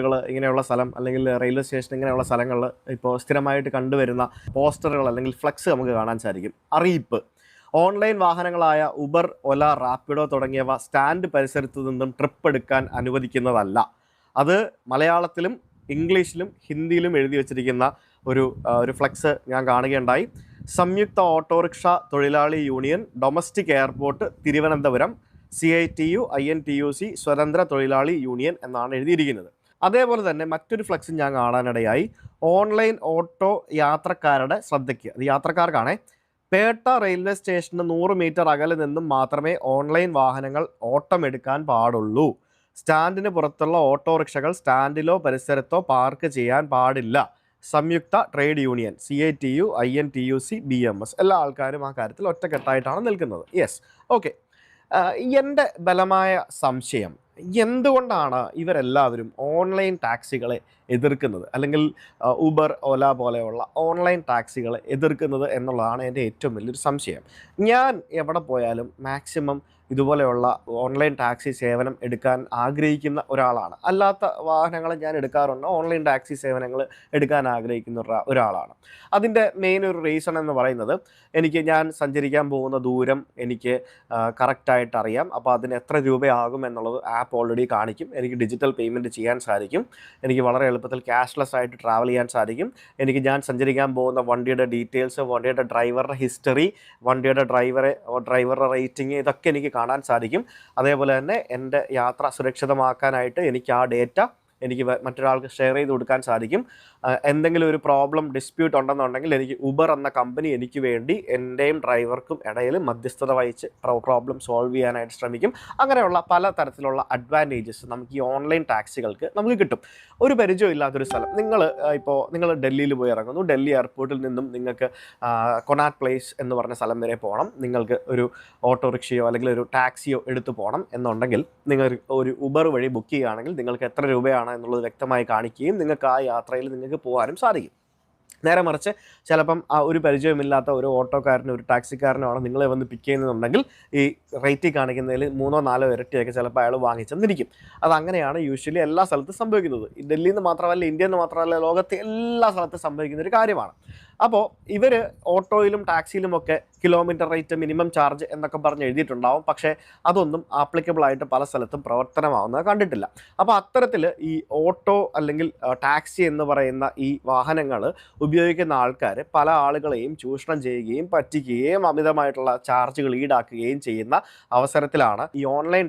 കൾ ഇങ്ങനെയുള്ള സ്ഥലം അല്ലെങ്കിൽ റെയിൽവേ സ്റ്റേഷൻ ഇങ്ങനെയുള്ള സ്ഥലങ്ങളിൽ ഇപ്പോൾ സ്ഥിരമായിട്ട് കണ്ടുവരുന്ന പോസ്റ്ററുകൾ അല്ലെങ്കിൽ ഫ്ലക്സ് നമുക്ക് കാണാൻ സാധിക്കും. അറിയിപ്പ്. ഓൺലൈൻ വാഹനങ്ങളായ ഉബർ ഒല റാപ്പിഡോ തുടങ്ങിയവ സ്റ്റാൻഡ് പരിസരത്തു നിന്നും ട്രിപ്പ് എടുക്കാൻ അനുവദിക്കുന്നതല്ല. അത് മലയാളത്തിലും ഇംഗ്ലീഷിലും ഹിന്ദിയിലും എഴുതി വച്ചിരിക്കുന്ന ഒരു ഒരു ഫ്ലക്സ് ഞാൻ കാണുകയുണ്ടായി. സംയുക്ത ഓട്ടോറിക്ഷ തൊഴിലാളി union domestic airport Thiruvananthapuram C I T U I N T U C സ്വതന്ത്ര തൊഴിലാളി യൂണിയൻ എന്നാണ് എഴുതിയിരിക്കുന്നത്. അതേപോലെ തന്നെ മറ്റൊരു ഫ്ലക്സും ഞാൻ കാണാനിടയായി. ഓൺലൈൻ ഓട്ടോ യാത്രക്കാരുടെ ശ്രദ്ധയ്ക്ക്. അത് യാത്രക്കാർക്കാണേ. പേട്ട റെയിൽവേ സ്റ്റേഷന് നൂറ് മീറ്റർ അകലെ നിന്നും മാത്രമേ ഓൺലൈൻ വാഹനങ്ങൾ ഓട്ടം എടുക്കാൻ പാടുള്ളൂ. സ്റ്റാൻഡിന് പുറത്തുള്ള ഓട്ടോറിക്ഷകൾ സ്റ്റാൻഡിലോ പരിസരത്തോ പാർക്ക് ചെയ്യാൻ പാടില്ല. സംയുക്ത trade union C I T U I N T U C B M S എല്ലാ ആൾക്കാരും ആ കാര്യത്തിൽ ഒറ്റക്കെട്ടായിട്ടാണ് നിൽക്കുന്നത്. യെസ്. ഓക്കെ. എന്റെ ബലമായ സംശയം എന്തുകൊണ്ടാണ് ഇവരെല്ലാവരും ഓൺലൈൻ ടാക്സികളെ എതിർക്കുന്നത്. അല്ലെങ്കിൽ ഊബർ ഓല പോലെയുള്ള ഓൺലൈൻ ടാക്സികളെ എതിർക്കുന്നത് എന്നുള്ളതാണ് എന്റെ ഏറ്റവും വലിയൊരു സംശയം. ഞാൻ എവിടെ പോയാലും മാക്സിമം ഇതുപോലെയുള്ള ഓൺലൈൻ ടാക്സി സേവനം എടുക്കാൻ ആഗ്രഹിക്കുന്ന ഒരാളാണ്. അല്ലാത്ത വാഹനങ്ങൾ ഞാൻ എടുക്കാറുണ്ട്. ഓൺലൈൻ ടാക്സി സേവനങ്ങൾ എടുക്കാൻ ആഗ്രഹിക്കുന്ന ഒരാളാണ്. അതിന്റെ മെയിൻ ഒരു റീസൺ എന്ന് പറയുന്നത് എനിക്ക് ഞാൻ സഞ്ചരിക്കാൻ പോകുന്ന ദൂരം എനിക്ക് കറക്റ്റായിട്ട് അറിയാം. അപ്പോൾ അതിന് എത്ര രൂപയാകും എന്നുള്ളത് ആപ്പ് ഓൾറെഡി കാണിക്കും. എനിക്ക് ഡിജിറ്റൽ പേയ്മെന്റ് ചെയ്യാൻ സാധിക്കും. എനിക്ക് വളരെ എളുപ്പത്തിൽ ക്യാഷ്ലെസ് ആയിട്ട് ട്രാവൽ ചെയ്യാൻ സാധിക്കും. എനിക്ക് ഞാൻ സഞ്ചരിക്കാൻ പോകുന്ന വണ്ടിയുടെ ഡീറ്റെയിൽസ് വണ്ടിയുടെ ഡ്രൈവറുടെ ഹിസ്റ്ററി വണ്ടിയുടെ ഡ്രൈവറെ ഡ്രൈവറുടെ റേറ്റിംഗ് ഇതൊക്കെ എനിക്ക് കാണാൻ സാധിക്കും. അതേപോലെ തന്നെ എന്റെ യാത്ര സുരക്ഷിതമാക്കാനായിട്ട് എനിക്ക് ആ ഡേറ്റ എനിക്ക് മറ്റൊരാൾക്ക് ഷെയർ ചെയ്ത് കൊടുക്കാൻ സാധിക്കും. എന്തെങ്കിലും ഒരു പ്രോബ്ലം ഡിസ്പ്യൂട്ട് ഉണ്ടെന്നുണ്ടെങ്കിൽ എനിക്ക് ഉബർ എന്ന കമ്പനി എനിക്ക് വേണ്ടി എന്റെയും ഡ്രൈവർക്കും ഇടയിൽ മധ്യസ്ഥത വഹിച്ച് പ്രോബ്ലം സോൾവ് ചെയ്യാനായിട്ട് ശ്രമിക്കും. അങ്ങനെയുള്ള പല തരത്തിലുള്ള അഡ്വാന്റേജസ് നമുക്ക് ഈ ഓൺലൈൻ ടാക്സികൾക്ക് നമുക്ക് കിട്ടും. ഒരു പരിചയം ഇല്ലാത്തൊരു സ്ഥലം നിങ്ങൾ ഇപ്പോൾ നിങ്ങൾ ഡൽഹിയിൽ പോയി ഇറങ്ങുന്നു. ഡൽഹി എയർപോർട്ടിൽ നിന്നും നിങ്ങൾക്ക് കൊനാട്ട് പ്ലേസ് എന്ന് പറഞ്ഞ സ്ഥലം വരെ പോകണം നിങ്ങൾക്ക് ഒരു ഓട്ടോറിക്ഷയോ അല്ലെങ്കിൽ ഒരു ടാക്സിയോ എടുത്തു പോകണം എന്നുണ്ടെങ്കിൽ നിങ്ങൾ ഒരു ഉബർ വഴി ബുക്ക് ചെയ്യുകയാണെങ്കിൽ നിങ്ങൾക്ക് എത്ര രൂപയാണ് എന്നുള്ളത് വ്യക്തമായി കാണിക്കുകയും നിങ്ങൾക്ക് ആ യാത്രയിൽ നിങ്ങൾക്ക് പോകാനും സാധിക്കും. നേരെ മറിച്ച് ചിലപ്പം ആ ഒരു പരിചയമില്ലാത്ത ഒരു ഓട്ടോക്കാരനോ ഒരു ടാക്സിക്കാരനോ ആണ് നിങ്ങളെ വന്ന് പിക്ക് ചെയ്യുന്നുണ്ടെങ്കിൽ ഈ റേറ്റിൽ കാണിക്കുന്നതിൽ മൂന്നോ നാലോ ഇരട്ടിയൊക്കെ ചിലപ്പോൾ അയാൾ വാങ്ങിച്ചെന്നിരിക്കും അത് അങ്ങനെയാണ് യൂഷ്വലി എല്ലാ സ്ഥലത്തും സംഭവിക്കുന്നത്. ഡൽഹിയിൽ നിന്ന് മാത്രമല്ല ഇന്ത്യയിൽ നിന്ന് മാത്രമല്ല ലോകത്തെ എല്ലാ സ്ഥലത്തും സംഭവിക്കുന്ന ഒരു കാര്യമാണ്. അപ്പോൾ ഇവർ ഓട്ടോയിലും ടാക്സിയിലും ഒക്കെ കിലോമീറ്റർ റേറ്റ് മിനിമം ചാർജ് എന്നൊക്കെ പറഞ്ഞ് എഴുതിയിട്ടുണ്ടാവും. പക്ഷേ അതൊന്നും ആപ്ലിക്കബിൾ ആയിട്ട് പല സ്ഥലത്തും പ്രവർത്തനമാവുന്നത് കണ്ടിട്ടില്ല. അപ്പോൾ അത്തരത്തിൽ ഈ ഓട്ടോ അല്ലെങ്കിൽ ടാക്സി എന്ന് പറയുന്ന ഈ വാഹനങ്ങൾ ഉപയോഗിക്കുന്ന ആൾക്കാർ പല ആളുകളെയും ചൂഷണം ചെയ്യുകയും പറ്റിക്കുകയും അമിതമായിട്ടുള്ള ചാർജുകൾ ഈടാക്കുകയും ചെയ്യുന്ന അവസരത്തിലാണ് ഈ ഓൺലൈൻ